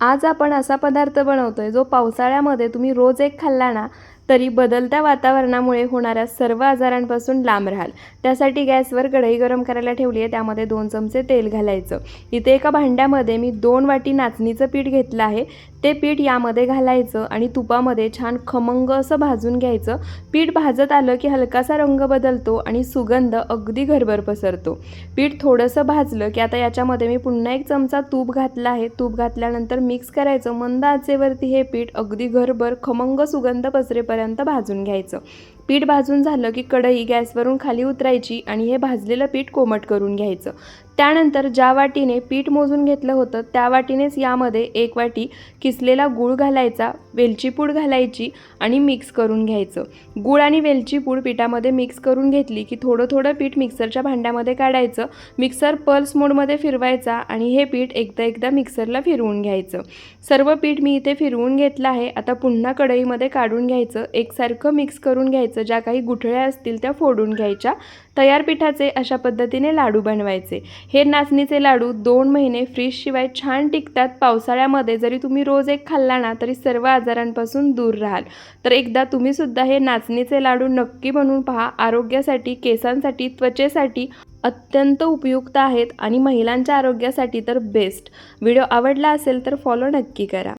आज आपण असा पदार्थ बनवतोय जो पावसाळ्यामध्ये तुम्ही रोज एक खाल्ला ना तरी बदलत्या वातावरणामुळे होणाऱ्या सर्व आजारांपासून लांब राहाल. त्यासाठी गॅसवर कढई गरम करायला ठेवली आहे त्यामध्ये दोन चमचे तेल घालायचं. इथे एका भांड्यामध्ये मी दोन वाटी नाचणीचं पीठ घेतलं आहे. ते पीठ यामध्ये घालायचं आणि तुपामध्ये छान खमंग असं भाजून घ्यायचं. पीठ भाजत आलं की हलकासा रंग बदलतो आणि सुगंध अगदी घरभर पसरतो. पीठ थोडंसं भाजलं की आता याच्यामध्ये मी पुन्हा एक चमचा तूप घातला आहे. तूप घातल्यानंतर मिक्स करायचं. मंद आचेवरती हे पीठ अगदी घरभर खमंग सुगंध पसरेपर्यंत भाजून घ्यायचं. पीठ भाजून झालं की कढई गॅसवरून खाली उतरायची आणि हे भाजलेलं पीठ कोमट करून घ्यायचं. त्यानंतर ज्या वाटीने पीठ मोजून घेतलं होतं त्या वाटीनेच यामध्ये एक वाटी किसलेला गूळ घालायचा वेलची पूड घालायची आणि मिक्स करून घ्यायचं. गूळ आणि वेलची पूड पिठामध्ये मिक्स करून घेतली की थोडं थोडं पीठ मिक्सरच्या भांड्यामध्ये काढायचं मिक्सर पल्स मोडमध्ये फिरवायचा आणि हे पीठ एकदा एकदा मिक्सरला फिरवून घ्यायचं. सर्व पीठ मी इथे फिरवून घेतलं आहे. आता पुन्हा कढईमध्ये काढून घ्यायचं. एकसारखं मिक्स करून घ्यायचं. ज्या काही गुठळ्या असतील त्या फोडून घ्यायच्या. तयार पिठाचे अशा पद्धतीने लाडू बनवायचे. हे नाचणीचे लाडू दोन महिने फ्रीजशिवाय छान टिकतात. पावसाळ्यामध्ये जरी तुम्ही रोज एक खाल्ला ना तरी सर्व आजारांपासून दूर राहाल. तर एकदा तुम्हीसुद्धा हे नाचणीचे लाडू नक्की बनवून पहा. आरोग्यासाठी केसांसाठी त्वचेसाठी अत्यंत उपयुक्त आहेत आणि महिलांच्या आरोग्यासाठी तर बेस्ट व्हिडिओ आवडला असेल तर फॉलो नक्की करा.